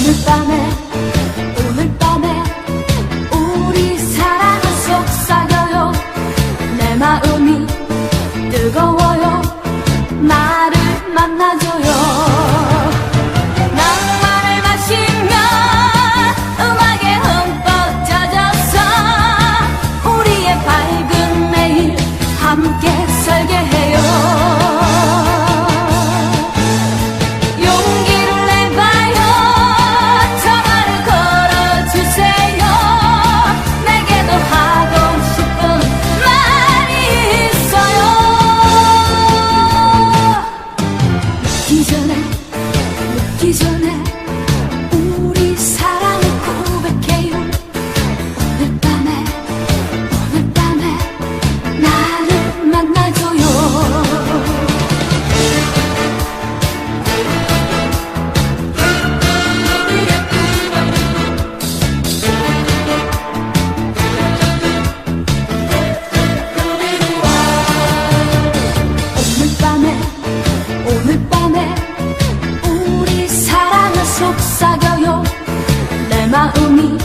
오늘 밤에 오늘 밤에 우리 사랑 속삭여요. 내 마음이 뜨거워요. 나를 만나줘요. 낭만을 마시며 음악에 흠뻑 젖어서 우리의 밝은 내일 함께 속삭여요. 내 마음이